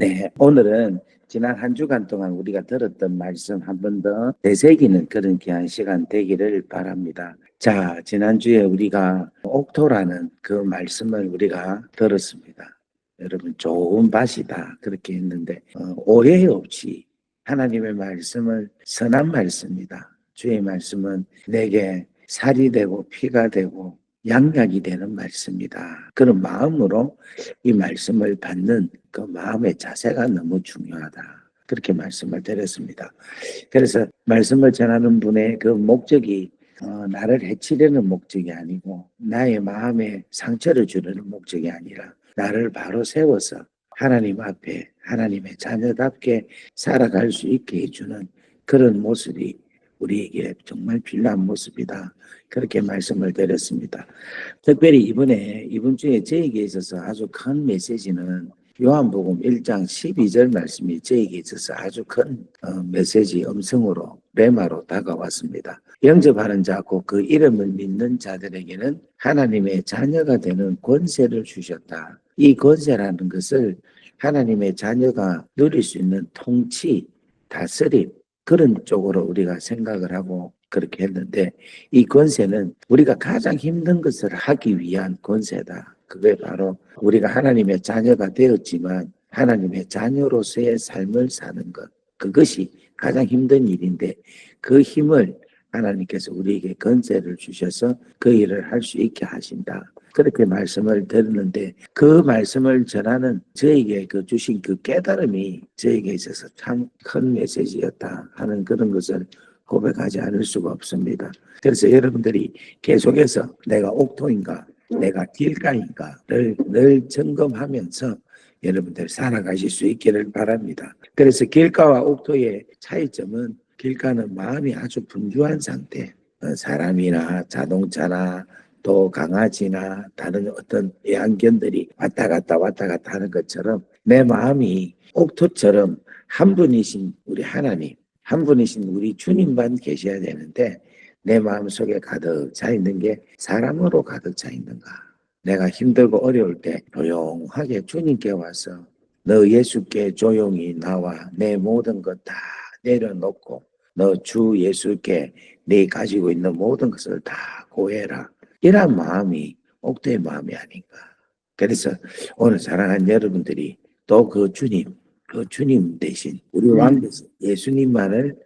네, 오늘은 지난 한 주간 동안 우리가 들었던 말씀 한 번 더 되새기는 그런 귀한 시간 되기를 바랍니다. 자, 지난주에 우리가 옥토라는 그 말씀을 우리가 들었습니다. 여러분, 좋은 밭이다. 그렇게 했는데, 어, 오해 없이 하나님의 말씀을 선한 말씀이다. 주의 말씀은 내게 살이 되고 피가 되고 양약이 되는 말씀이다. 그런 마음으로 이 말씀을 받는 그 마음의 자세가 너무 중요하다. 그렇게 말씀을 드렸습니다. 그래서 말씀을 전하는 분의 그 목적이 어, 나를 해치려는 목적이 아니고 나의 마음에 상처를 주려는 목적이 아니라 나를 바로 세워서 하나님 앞에 하나님의 자녀답게 살아갈 수 있게 해주는 그런 모습이 우리에게 정말 필요한 모습이다. 그렇게 말씀을 드렸습니다. 특별히 이번에 이번 주에 저에게 있어서 아주 큰 메시지는 요한복음 1장 12절 말씀이 저에게 있어서 아주 큰 어, 메시지 음성으로 레마로 다가왔습니다. 영접하는 자고 그 이름을 믿는 자들에게는 하나님의 자녀가 되는 권세를 주셨다. 이 권세라는 것을 하나님의 자녀가 누릴 수 있는 통치, 다스림 그런 쪽으로 우리가 생각을 하고 그렇게 했는데 이 권세는 우리가 가장 힘든 것을 하기 위한 권세다. 그게 바로 우리가 하나님의 자녀가 되었지만 하나님의 자녀로서의 삶을 사는 것. 그것이 가장 힘든 일인데 그 힘을 하나님께서 우리에게 권세를 주셔서 그 일을 할 수 있게 하신다. 그렇게 말씀을 들었는데 그 말씀을 전하는 저에게 그 주신 그 깨달음이 저에게 있어서 참 큰 메시지였다 하는 그런 것을 고백하지 않을 수가 없습니다. 그래서 여러분들이 계속해서 내가 옥토인가, 내가 길가인가를 늘 점검하면서 여러분들 살아가실 수 있기를 바랍니다. 그래서 길가와 옥토의 차이점은 길가는 마음이 아주 분주한 상태, 어, 사람이나 자동차나 또 강아지나 다른 어떤 애완견들이 왔다 갔다 왔다 갔다 하는 것처럼 내 마음이 옥토처럼 한 분이신 우리 하나님, 한 분이신 우리 주님만 계셔야 되는데 내 마음 속에 가득 차 있는 게 사람으로 가득 차 있는가? 내가 힘들고 어려울 때 조용하게 주님께 와서 너 예수께 조용히 나와 내 모든 것 다 내려놓고 너 주 예수께 네 가지고 있는 모든 것을 다 고해라. 이런 마음이 옥도의 마음이 아닌가. 그래서 오늘 사랑하는 여러분들이 또 그 주님, 그 주님 대신 우리 왕 대신 예수님만을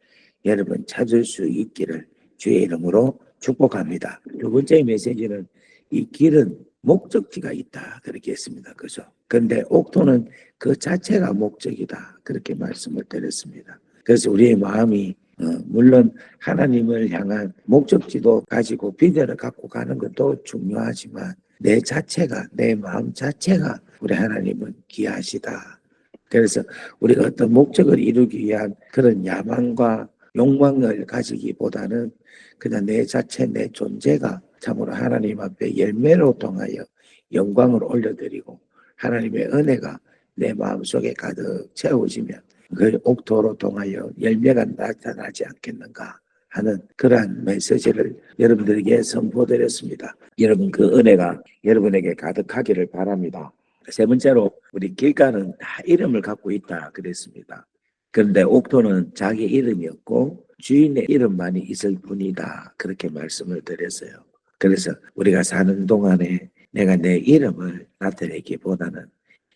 여러분 찾을 수 있기를 주의 이름으로 축복합니다. 두 번째 메시지는 이 길은 목적지가 있다. 그렇게 했습니다. 그죠? 그런데 옥토는 그 자체가 목적이다. 그렇게 말씀을 드렸습니다. 그래서 우리의 마음이 어, 물론 하나님을 향한 목적지도 가지고 비전을 갖고 가는 것도 중요하지만 내 자체가 내 마음 자체가 우리 하나님은 귀하시다. 그래서 우리가 어떤 목적을 이루기 위한 그런 야망과 욕망을 가지기보다는 그냥 내 자체 내 존재가 참으로 하나님 앞에 열매로 통하여 영광을 올려드리고 하나님의 은혜가 내 마음속에 가득 채워지면 그 옥토로 통하여 열매가 나타나지 않겠는가 하는 그러한 메시지를 여러분들에게 선포드렸습니다. 여러분 그 은혜가 여러분에게 가득하기를 바랍니다. 세 번째로 우리 길가는 다 이름을 갖고 있다 그랬습니다. 그런데 옥토는 자기 이름이 없고 주인의 이름만이 있을 뿐이다 그렇게 말씀을 드렸어요. 그래서 우리가 사는 동안에 내가 내 이름을 나타내기보다는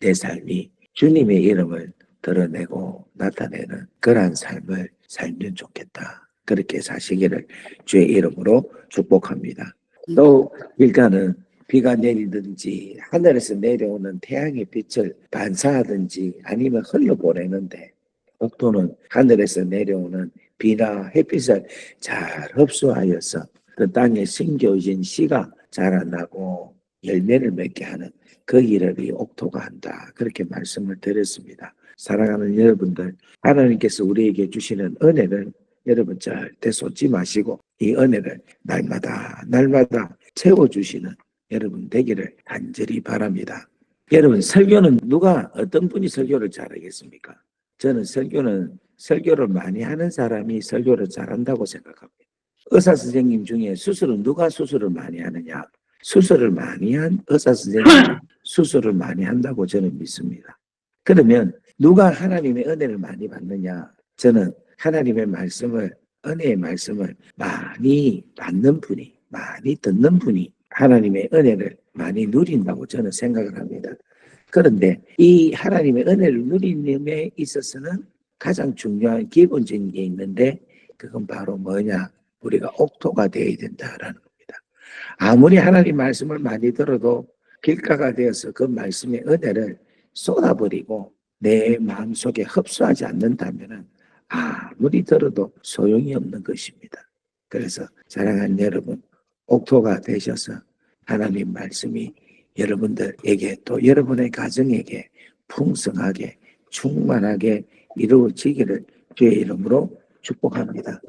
내 삶이 주님의 이름을 드러내고 나타내는 그러한 삶을 살면 좋겠다. 그렇게 사시기를 주의 이름으로 축복합니다. 또 일가는 비가 내리든지 하늘에서 내려오는 태양의 빛을 반사하든지 아니면 흘러보내는데 옥토는 하늘에서 내려오는 비나 햇빛을 잘 흡수하여서 그 땅에 심겨진 씨가 자라나고 열매를 맺게 하는 그 일을 이 옥토가 한다. 그렇게 말씀을 드렸습니다. 사랑하는 여러분들, 하나님께서 우리에게 주시는 은혜를 여러분 절대 쏟지 마시고 이 은혜를 날마다 날마다 채워주시는 여러분 되기를 간절히 바랍니다. 여러분 설교는 누가 어떤 분이 설교를 잘하겠습니까? 저는 설교는 설교를 많이 하는 사람이 설교를 잘한다고 생각합니다. 의사 선생님 중에 수술은 누가 수술을 많이 하느냐? 수술을 많이 한 의사 선생님 수술을 많이 한다고 저는 믿습니다. 그러면 누가 하나님의 은혜를 많이 받느냐? 저는 하나님의 말씀을 은혜의 말씀을 많이 받는 분이 많이 듣는 분이 하나님의 은혜를 많이 누린다고 저는 생각을 합니다. 그런데 이 하나님의 은혜를 누리는 데 있어서는 가장 중요한 기본적인 게 있는데 그건 바로 뭐냐? 우리가 옥토가 되어야 된다라는 겁니다. 아무리 하나님 말씀을 많이 들어도 길가가 되어서 그 말씀의 은혜를 쏟아버리고 내 마음속에 흡수하지 않는다면은 아무리 들어도 소용이 없는 것입니다. 그래서 사랑하는 여러분, 옥토가 되셔서 하나님 말씀이 여러분들에게 또 여러분의 가정에게 풍성하게 충만하게 이루어지기를 주의 이름으로 축복합니다.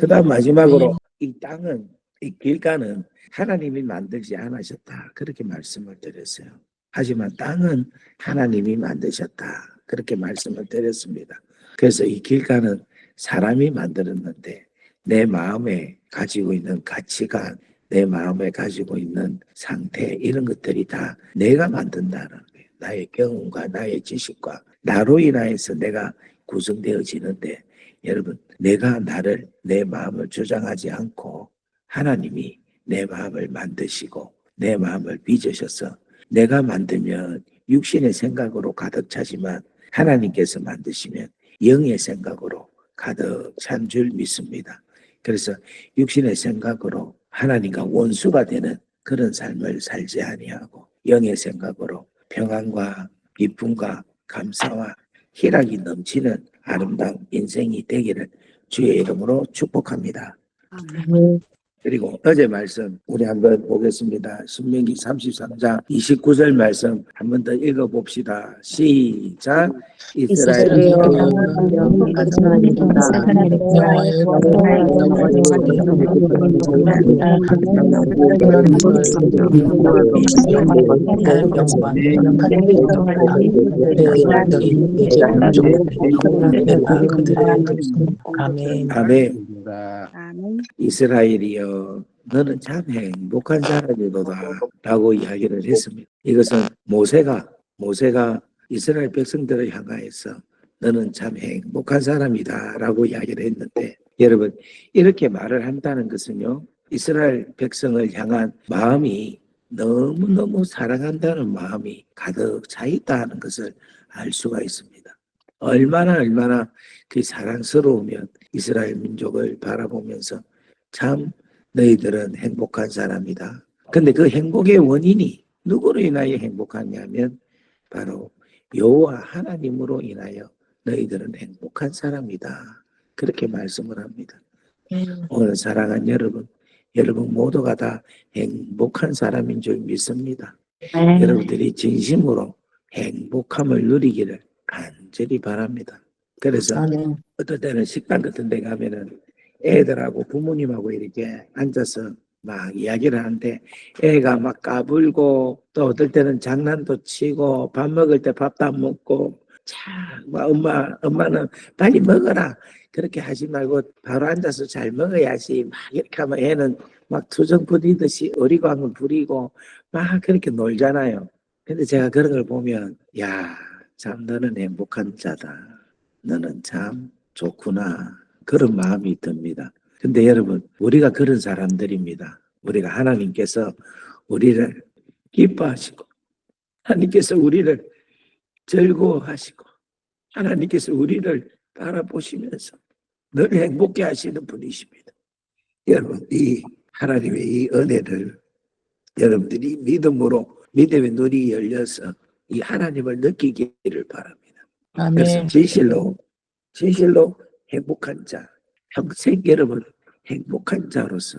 그 다음 마지막으로 이 땅은 이 길가는 하나님이 만들지 않으셨다 그렇게 말씀을 드렸어요. 하지만 땅은 하나님이 만드셨다 그렇게 말씀을 드렸습니다. 그래서 이 길가는 사람이 만들었는데 내 마음에 가지고 있는 가치관, 내 마음에 가지고 있는 상태 이런 것들이 다 내가 만든다는 거예요. 나의 경험과 나의 지식과 나로 인하여서 내가 구성되어지는데 여러분 내가 나를 내 마음을 주장하지 않고 하나님이 내 마음을 만드시고 내 마음을 빚으셔서 내가 만들면 육신의 생각으로 가득 차지만 하나님께서 만드시면 영의 생각으로 가득 찬 줄 믿습니다. 그래서 육신의 생각으로 하나님과 원수가 되는 그런 삶을 살지 아니하고 영의 생각으로 평안과 기쁨과 감사와 희락이 넘치는 아름다운 인생이 되기를 주의 이름으로 축복합니다. 그리고 어제 말씀 우리 한번 보겠습니다. 신명기 33장 29절 말씀 한번 더 읽어 봅시다. 시작. 이스라엘 아멘. 아멘. 아멘. 이스라엘이여 너는 참 행복한 사람이로다 라고 이야기를 했습니다. 이것은 모세가 모세가 이스라엘 백성들을 향하여서 너는 참 행복한 사람이다 라고 이야기를 했는데 여러분 이렇게 말을 한다는 것은요 이스라엘 백성을 향한 마음이 너무너무 사랑한다는 마음이 가득 차 있다는 것을 알 수가 있습니다. 얼마나 얼마나 그 사랑스러우면 이스라엘 민족을 바라보면서 참 너희들은 행복한 사람이다. 근데 그 행복의 원인이 누구로 인하여 행복하냐면 바로 여호와 하나님으로 인하여 너희들은 행복한 사람이다. 그렇게 말씀을 합니다. 오늘 사랑한 여러분, 여러분 모두가 다 행복한 사람인 줄 믿습니다. 여러분들이 진심으로 행복함을 누리기를 간절히 바랍니다. 그래서 어떨 때는 식당 같은 데 가면은 애들하고 부모님하고 이렇게 앉아서 막 이야기를 하는데 애가 막 까불고 또 어떨 때는 장난도 치고 밥 먹을 때 밥도 안 먹고 참막 엄마 엄마는 빨리 먹어라 그렇게 하지 말고 바로 앉아서 잘 먹어야지 막 이렇게 하면 애는 막 투정 부리듯이 어리광을 부리고 막 그렇게 놀잖아요. 근데 제가 그런 걸 보면 야 참 너는 행복한 자다. 너는 참 좋구나. 그런 마음이 듭니다. 근데 여러분, 우리가 그런 사람들입니다. 우리가 하나님께서 우리를 기뻐하시고, 하나님께서 우리를 즐거워하시고, 하나님께서 우리를 바라보시면서 늘 행복해 하시는 분이십니다. 여러분, 이 하나님의 이 은혜를 여러분들이 믿음으로, 믿음의 눈이 열려서 이 하나님을 느끼기를 바랍니다. 그래서 아멘. 진실로 진실로 행복한 자 평생 여러분 행복한 자로서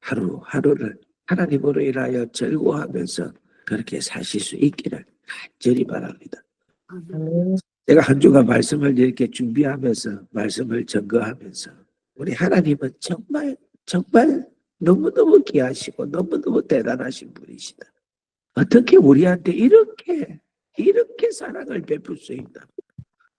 하루하루를 하나님으로 인하여 즐거워하면서 그렇게 사실 수 있기를 간절히 바랍니다. 아멘. 제가 한 주간 말씀을 이렇게 준비하면서 말씀을 점거하면서 우리 하나님은 정말 정말 너무너무 귀하시고 너무너무 대단하신 분이시다. 어떻게 우리한테 이렇게 이렇게 사랑을 베풀 수 있다.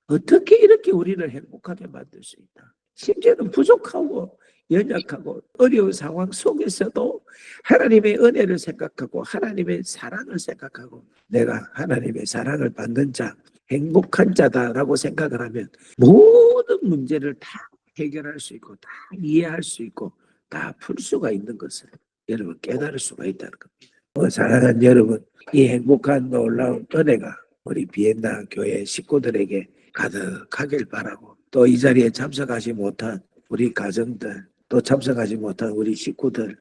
어떻게 이렇게 우리를 행복하게 만들 수 있다. 심지어는 부족하고 연약하고 어려운 상황 속에서도 하나님의 은혜를 생각하고 하나님의 사랑을 생각하고 내가 하나님의 사랑을 받는 자, 행복한 자다라고 생각을 하면 모든 문제를 다 해결할 수 있고 다 이해할 수 있고 다 풀 수가 있는 것을 여러분 깨달을 수가 있다는 겁니다. 어, 사랑하는 여러분, 이 행복한 놀라운 은혜가 우리 비엔나 교회 식구들에게 가득하길 바라고 또 이 자리에 참석하지 못한 우리 가정들 또 참석하지 못한 우리 식구들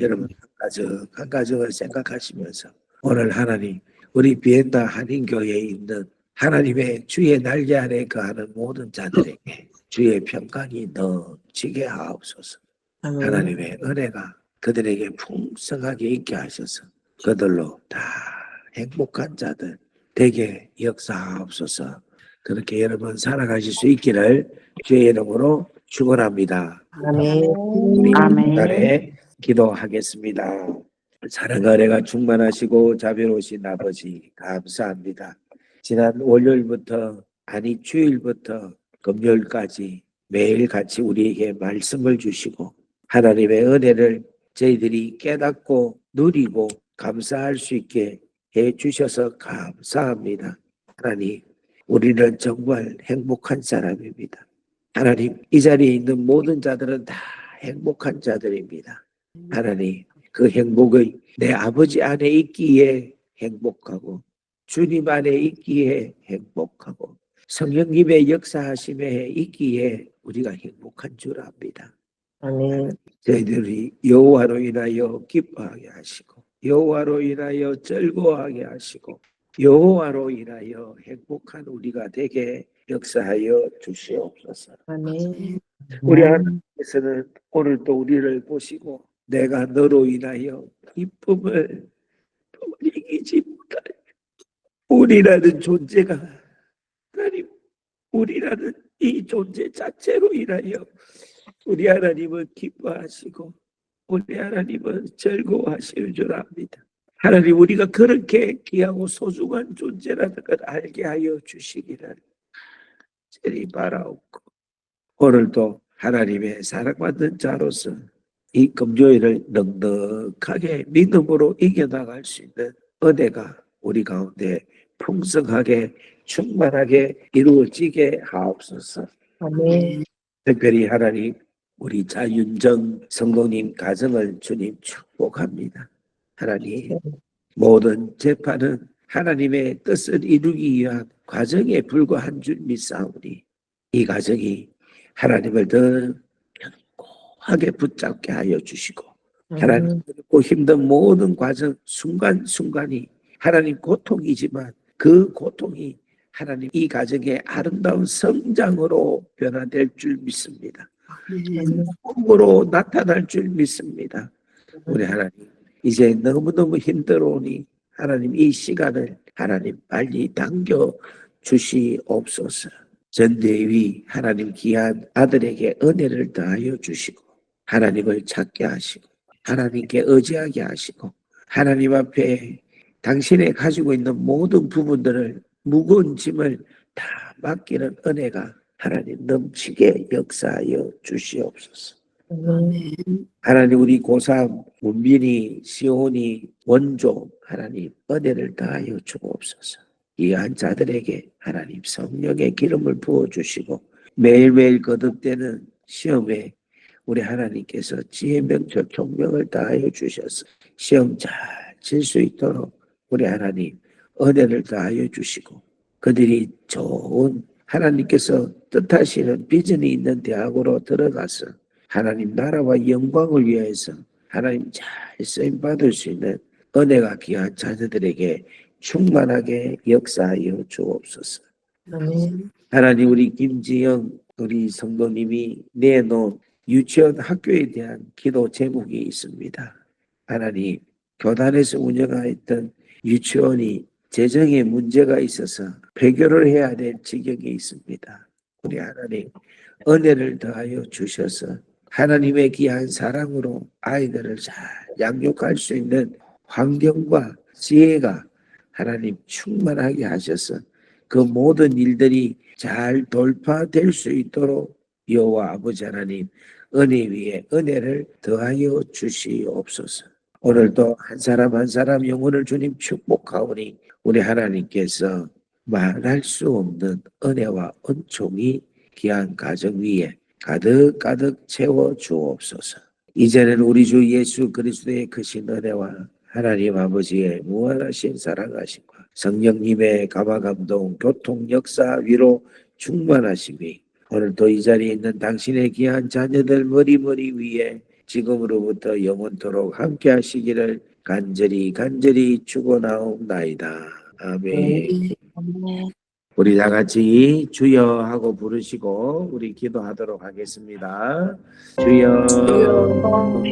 여러분 한 가정 한 가정을 생각하시면서 오늘 하나님 우리 비엔나 한인교회에 있는 하나님의 주의 날개 아래 거하는 모든 자들에게 주의 평강이 넘치게 하옵소서. 하나님의 은혜가 그들에게 풍성하게 있게 하셔서 그들로 다 행복한 자들 되게 역사하옵소서. 그렇게 여러분 살아가실 수 있기를 주의 이름으로 축원합니다. 아멘. 우리 아멘. 기도하겠습니다. 사랑과 은혜가 충만하시고 자비로우신 아버지 감사합니다. 지난 월요일부터 아니 주일부터 금요일까지 매일 같이 우리에게 말씀을 주시고 하나님의 은혜를 저희들이 깨닫고 누리고 감사할 수 있게 해 주셔서 감사합니다. 하나님, 우리는 정말 행복한 사람입니다. 하나님, 이 자리에 있는 모든 자들은 다 행복한 자들입니다. 하나님, 그 행복을 내 아버지 안에 있기에 행복하고 주님 안에 있기에 행복하고 성령님의 역사하심에 있기에 우리가 행복한 줄 압니다. 아멘. 저희들이 여호와로 인하여 기뻐하게 하시고 여호와로 인하여 즐거워하게 하시고 여호와로 인하여 행복한 우리가 되게 역사하여 주시옵소서. 아멘. 우리 하나님께서는 오늘 또 우리를 보시고 내가 너로 인하여 기쁨을 이기지 못하는 우리라는 존재가 하나님 우리라는 이 존재 자체로 인하여 우리 하나님은 기뻐하시고 우리 하나님은 즐거워하시는 줄 압니다. 하나님 우리가 그렇게 귀하고 소중한 존재라는 걸 알게 하여 주시기를 저리 바라옵고 오늘도 하나님의 사랑받는 자로서 이 금요일을 넉넉하게 믿음으로 이겨나갈 수 있는 은혜가 우리 가운데 풍성하게 충만하게 이루어지게 하옵소서. 아멘. 특별히 하나님 우리 자윤정 성도님 가정을 주님 축복합니다. 하나님 모든 재판은 하나님의 뜻을 이루기 위한 과정에 불과한 줄 믿사오니 이 과정이 하나님을 더 견고하게 붙잡게 하여 주시고 하나님 고 힘든 모든 과정 순간순간이 하나님 고통이지만 그 고통이 하나님 이 가정의 아름다운 성장으로 변화될 줄 믿습니다. 복으로 나타날 줄 믿습니다. 우리 하나님 이제 너무너무 힘들오니 하나님 이 시간을 하나님 빨리 당겨 주시옵소서. 전대위 하나님 귀한 아들에게 은혜를 더하여 주시고 하나님을 찾게 하시고 하나님께 의지하게 하시고 하나님 앞에 당신의 가지고 있는 모든 부분들을 무거운 짐을 다 맡기는 은혜가 하나님 넘치게 역사하여 주시옵소서. 하나님 우리 고3 문빈이 시온이 원조 하나님 은혜를 다하여 주옵소서. 이한 자들에게 하나님 성령의 기름을 부어 주시고 매일매일 거듭되는 시험에 우리 하나님께서 지혜 명철 총명을 다하여 주셔서 시험 잘칠수 있도록 우리 하나님 은혜를 다하여 주시고 그들이 좋은 하나님께서 뜻하시는 비전이 있는 대학으로 들어가서 하나님 나라와 영광을 위해서 하나님 잘 쓰임 받을 수 있는 은혜가 귀한 자녀들에게 충만하게 역사하여 주옵소서. 아멘. 하나님 우리 김지영 우리 성도님이 내놓은 유치원 학교에 대한 기도 제목이 있습니다. 하나님 교단에서 운영하였던 유치원이 재정에 문제가 있어서 폐교를 해야 될 지경이 있습니다. 우리 하나님 은혜를 더하여 주셔서 하나님의 귀한 사랑으로 아이들을 잘 양육할 수 있는 환경과 지혜가 하나님 충만하게 하셔서 그 모든 일들이 잘 돌파될 수 있도록 여호와 아버지 하나님 은혜 위에 은혜를 더하여 주시옵소서. 오늘도 한 사람 한 사람 영혼을 주님 축복하오니 우리 하나님께서 말할 수 없는 은혜와 은총이 귀한 가정 위에 가득 가득 채워 주옵소서. 이제는 우리 주 예수 그리스도의 크신 은혜와 하나님 아버지의 무한하신 사랑하심과 성령님의 감화 감동 교통 역사 위로 충만하심이 오늘도 이 자리에 있는 당신의 귀한 자녀들 머리머리 위에 지금으로부터 영원토록 함께 하시기를 간절히 간절히 축원하옵나이다. 아멘. 네. 아멘. 우리 다 같이 주여 하고 부르시고 우리 기도하도록 하겠습니다. 주여 주여.